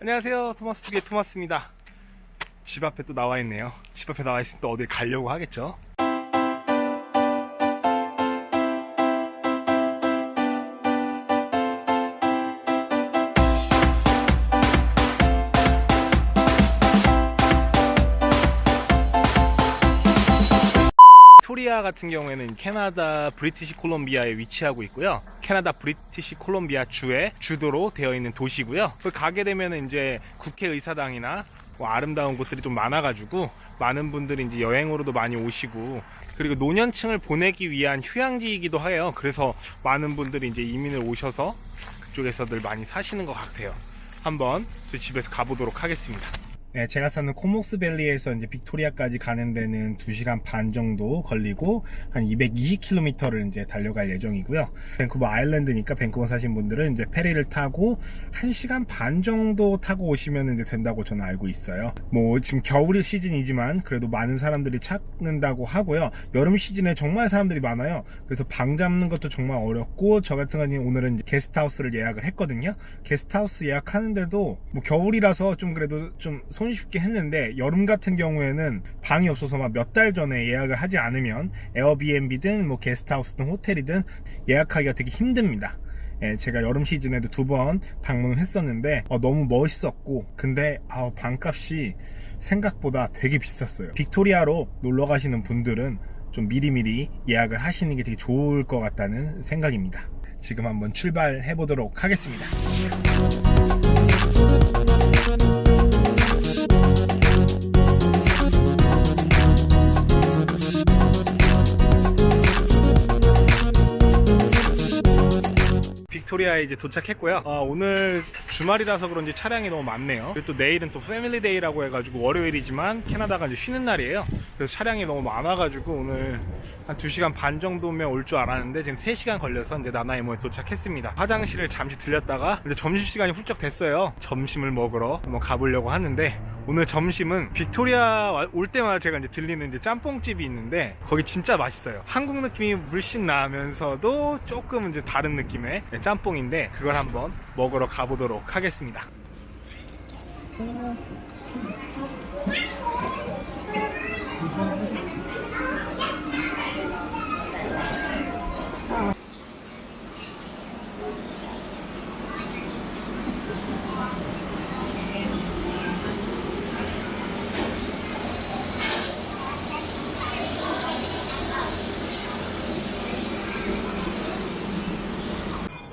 안녕하세요. 토마스 투게 토마스입니다. 집 앞에 또 나와 있네요. 집 앞에 나와 있으면 또 어딜 가려고 하겠죠. 빅토리아 같은 경우에는 캐나다 브리티시 콜롬비아에 위치하고 있고요. 캐나다 브리티시 콜롬비아 주의 주도로 되어 있는 도시고요. 그 가게 되면 이제 국회의사당이나 뭐 아름다운 곳들이 좀 많아가지고 많은 분들이 이제 여행으로도 많이 오시고 그리고 노년층을 보내기 위한 휴양지이기도 해요. 그래서 많은 분들이 이제 이민을 오셔서 그쪽에서들 많이 사시는 것 같아요. 한번 저희 집에서 가보도록 하겠습니다. 네, 제가 사는 코목스밸리에서 이제 빅토리아까지 가는 데는 2시간 반 정도 걸리고 한 220km를 이제 달려갈 예정이고요. 밴쿠버 아일랜드니까 밴쿠버 사신 분들은 이제 페리를 타고 1시간 반 정도 타고 오시면 이제 된다고 저는 알고 있어요. 뭐 지금 겨울 시즌이지만 그래도 많은 사람들이 찾는다고 하고요. 여름 시즌에 정말 사람들이 많아요. 그래서 방 잡는 것도 정말 어렵고 저 같은 경우는 오늘은 게스트하우스를 예약을 했거든요. 게스트하우스 예약하는데도 뭐 겨울이라서 좀 그래도 좀 손 쉽게 했는데 여름 같은 경우에는 방이 없어서 막 몇 달 전에 예약을 하지 않으면 에어비앤비든 뭐 게스트하우스든 호텔이든 예약하기가 되게 힘듭니다. 예, 제가 여름 시즌에도 두 번 방문을 했었는데 어, 너무 멋있었고 근데 아우, 방값이 생각보다 되게 비쌌어요. 빅토리아로 놀러 가시는 분들은 좀 미리미리 예약을 하시는 게 되게 좋을 것 같다는 생각입니다. 지금 한번 출발해 보도록 하겠습니다. 빅토리아에 이제 도착했고요. 아, 오늘 주말이라서 그런지 차량이 너무 많네요. 그리고 또 내일은 또 패밀리 데이라고 해가지고 월요일이지만 캐나다가 이제 쉬는 날이에요. 그래서 차량이 너무 많아가지고 오늘 한 2시간 반 정도면 올 줄 알았는데 지금 3시간 걸려서 이제 나나이모에 도착했습니다. 화장실을 잠시 들렸다가 이제 점심시간이 훌쩍 됐어요. 점심을 먹으러 한번 가보려고 하는데 오늘 점심은 빅토리아 와- 올 때마다 제가 이제 들리는 이제 짬뽕집이 있는데 거기 진짜 맛있어요. 한국 느낌이 물씬 나면서도 조금 이제 다른 느낌의 네, 짬뽕인데 그걸 한번 먹으러 가보도록 하겠습니다.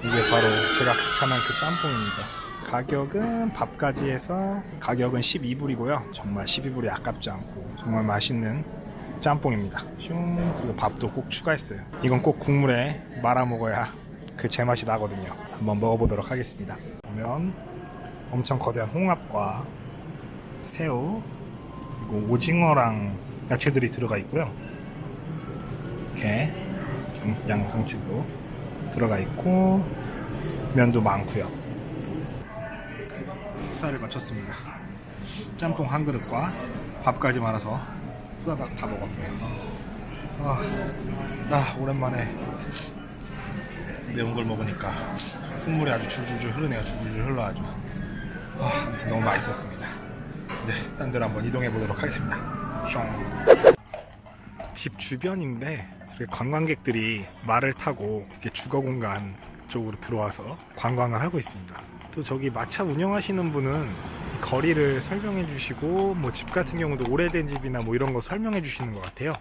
이게 바로 제가 극찬한 그 짬뽕입니다. 가격은 밥까지 해서 가격은 12불이고요. 정말 12불이 아깝지 않고 정말 맛있는 짬뽕입니다. 슝 그리고 밥도 꼭 추가했어요. 이건 꼭 국물에 말아 먹어야 그 제맛이 나거든요. 한번 먹어보도록 하겠습니다. 보면 엄청 거대한 홍합과 새우 그리고 오징어랑 야채들이 들어가 있고요. 이렇게 양- 양상추도 들어가 있고 면도 많고요. 식사를 마쳤습니다. 짬뽕 한 그릇과 밥까지 말아서 후다닥 다 먹었어요. 아, 아, 오랜만에 매운 걸 먹으니까 콧물이 아주 줄줄줄 흐르네요. 줄줄줄 흘러가지고. 아, 아무튼 너무 맛있었습니다. 네, 딴 데로 한번 이동해 보도록 하겠습니다. 숑. 집 주변인데 그 관광객들이 말을 타고 주거 공간 쪽으로 들어와서 관광을 하고 있습니다. 또 저기 마차 운영하시는 분은 이 거리를 설명해 주시고 뭐 집 같은 경우도 오래된 집이나 뭐 이런 거 설명해 주시는 것 같아요.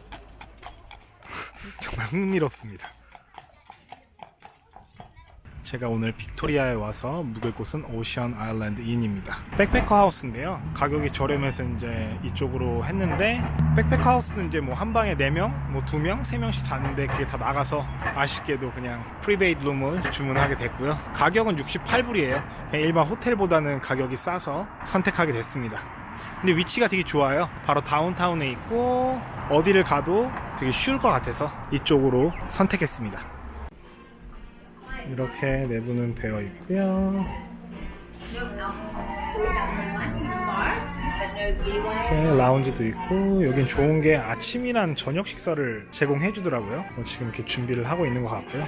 정말 흥미롭습니다. 제가 오늘 빅토리아에 와서 묵을 곳은 오션 아일랜드 인입니다. 백패커 하우스인데요. 가격이 저렴해서 이제 이쪽으로 했는데 백패커 하우스는 이제 뭐 한 방에 4명, 뭐 2명, 3명씩 자는데 그게 다 나가서 아쉽게도 그냥 프리베이드 룸을 주문하게 됐고요. 가격은 68불이에요. 일반 호텔보다는 가격이 싸서 선택하게 됐습니다. 근데 위치가 되게 좋아요. 바로 다운타운에 있고 어디를 가도 되게 쉬울 것 같아서 이쪽으로 선택했습니다. 이렇게 내부는 되어 있고요. 이렇게 라운지도 있고 여긴 좋은 게 아침이랑 저녁 식사를 제공해 주더라고요. 뭐 지금 이렇게 준비를 하고 있는 것 같고요.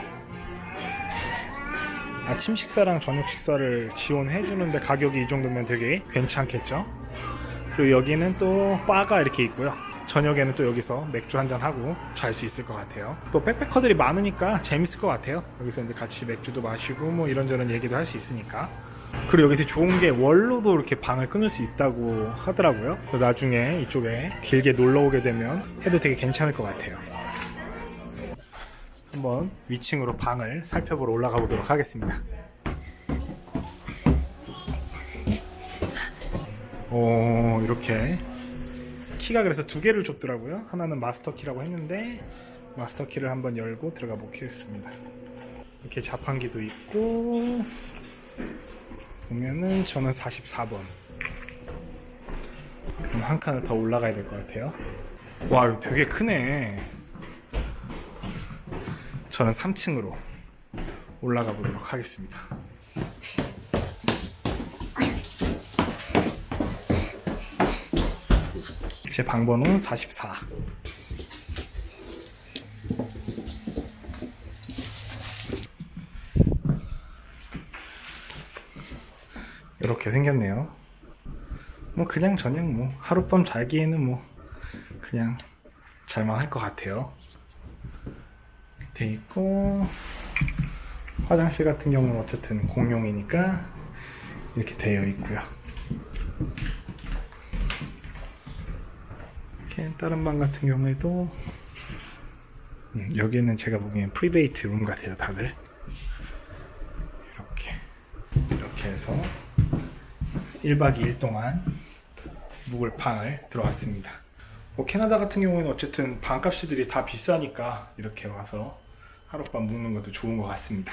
아침 식사랑 저녁 식사를 지원해 주는데 가격이 이 정도면 되게 괜찮겠죠? 그리고 여기는 또 바가 이렇게 있고요. 저녁에는 또 여기서 맥주 한잔 하고 잘 수 있을 것 같아요. 또 백패커들이 많으니까 재밌을 것 같아요. 여기서 이제 같이 맥주도 마시고 뭐 이런저런 얘기도 할 수 있으니까. 그리고 여기서 좋은 게 원로도 이렇게 방을 끊을 수 있다고 하더라고요. 나중에 이쪽에 길게 놀러 오게 되면 해도 되게 괜찮을 것 같아요. 한번 위층으로 방을 살펴보러 올라가 보도록 하겠습니다. 오, 이렇게 키가 그래서 두 개를 줬더라고요. 하나는 마스터 키라고 했는데 마스터 키를 한번 열고 들어가 보겠습니다. 이렇게 자판기도 있고 보면은 저는 44번. 그럼 한 칸을 더 올라가야 될 것 같아요. 와, 이거 되게 크네. 저는 3층으로 올라가 보도록 하겠습니다. 제 방번호는 44. 이렇게 생겼네요. 뭐 그냥 저녁 뭐 하룻밤 자기에는 뭐 그냥 잘만 할 것 같아요. 돼 있고 화장실 같은 경우는 어쨌든 공용이니까 이렇게 되어 있고요. 이렇게 다른 방 같은 경우에도 음, 여기는 제가 보기엔 프리베이트 룸 같아요, 다들. 이렇게 이렇게 해서 1박 2일 동안 묵을 방을 들어왔습니다. 뭐 캐나다 같은 경우에는 어쨌든 방값들이 다 비싸니까 이렇게 와서 하룻밤 묵는 것도 좋은 것 같습니다.